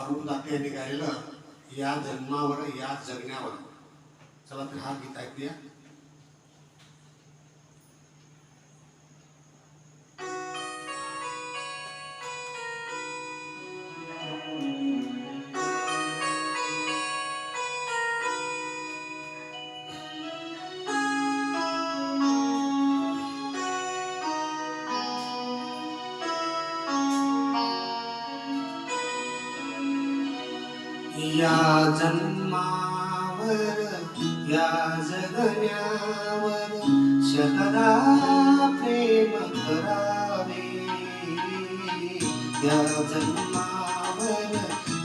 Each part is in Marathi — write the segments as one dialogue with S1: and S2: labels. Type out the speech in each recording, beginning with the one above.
S1: अरुण दाते यांनी गायलेलं या जन्मावर या जगण्यावर. चला तर हा गीत ऐकूया. या जन्मावर या जगण्यावर शतदा प्रेम करावे. या जन्मावर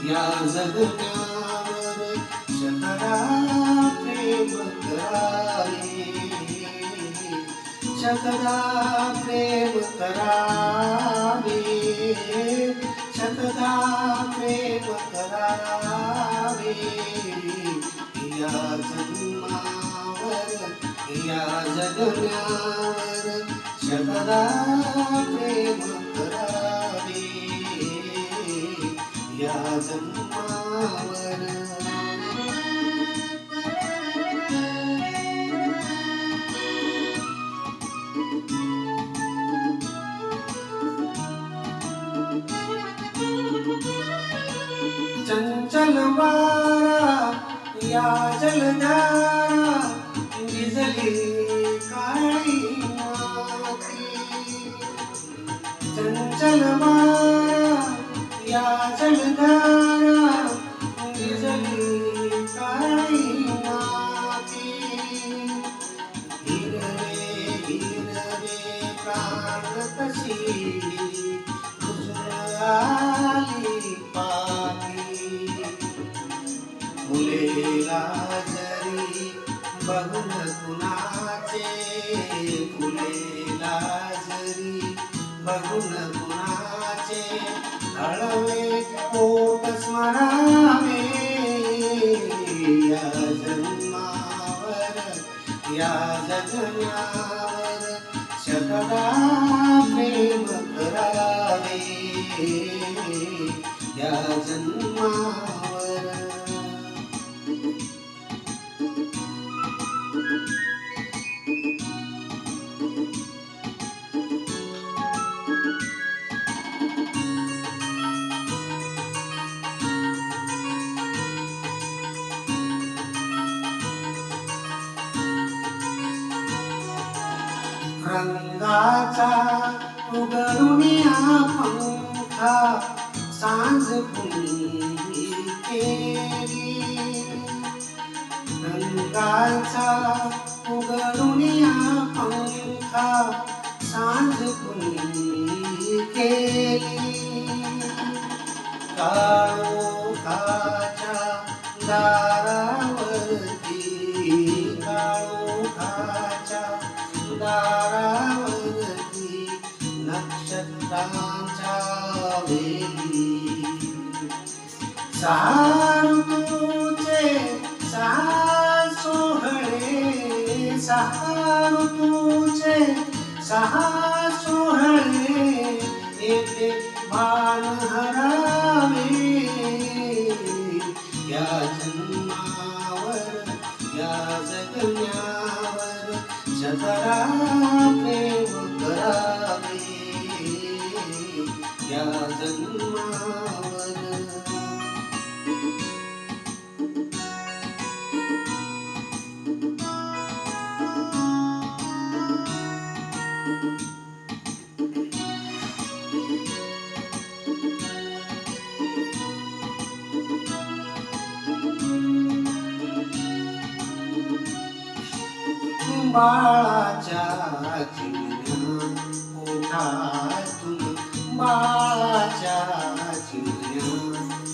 S1: या जगण्यावर शतदा प्रेम करावे. शतदा प्रेम करावे. शतदा प्रेम करावे. या जन्मावर या जगण्यावर शतदा प्रेम करावे. या जन्मावर. चंचल या जलधारा भिजली काळी माती. चंचल मारा या जलधारा भिजली काळी माती. हिरवे हिरवे प्राण तशी कुणाचे फुले लाजरी बघून कुणाचे हळवे पोट स्मरावे. या जन्मावर या जगण्यावर शतदा प्रेम करावे. या जन्मावर रंगाचा उगरुनिया पंखा सांज फुली केली. रंगाचा उगरुनिया पंखा सांज फुली केली. काळोखाच्या दारा ऋतूचे सहा सोहळे सहा ऋतूचे सहा सोहळे येथे मान हरावे या जन्मावर या जगण्यावर जगरा बाळाच्या चिमण्या पोटातून बाळाच्या चिमण्या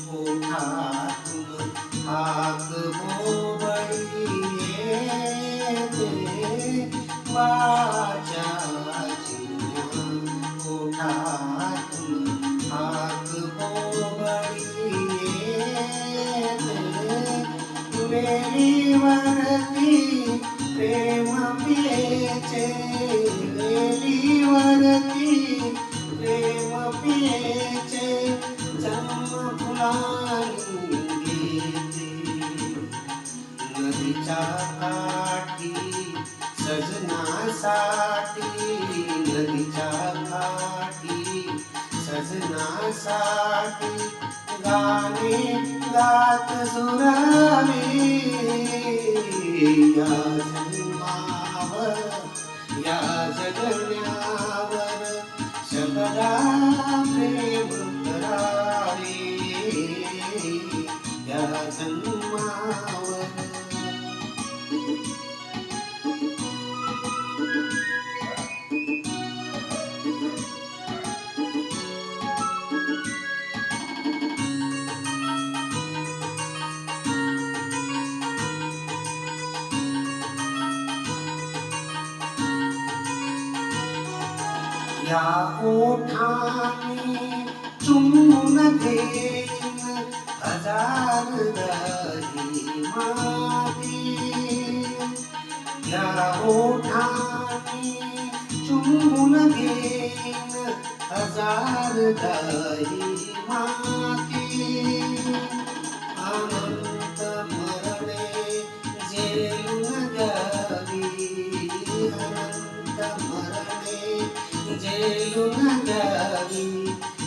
S1: पोटातून हाक बोबडी येते. बाळाच्या चिमण्या पोटातून हाक बोबडी येते. प्रेम पियेचे वेलीवरती प्रेम पियेचे जन्म
S2: फुलांनी नदीच्या काठी सजनासाठी नदीच्या काठी सजनासाठी गाणे गात सुरावे. या या जगण्यावर शबदा प्रेम करावे या या ओठाने चुंबून घेईन हजार दही माती या ओठाने चुंबून घेईन हजार दही माती जेलून द्यावी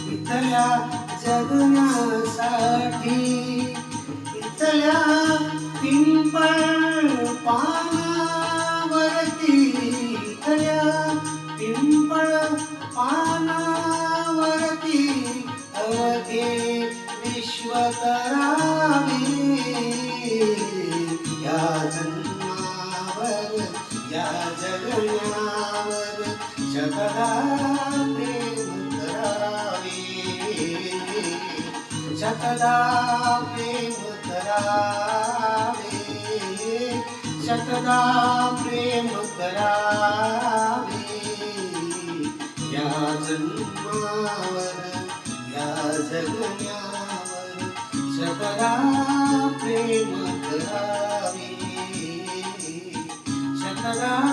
S2: इथल्या जगण्यासाठी इथल्या पिंपळ पानावरती इथल्या पिंपळ पानावरती अवघे विश्व करावे. या जन्मावर या जगण्यावर जगदा प्रेम करावे शतदा प्रेम करावे शतदा प्रेम करावे या जन्मावर या जगण्यावर शतदा प्रेम करावे शतदा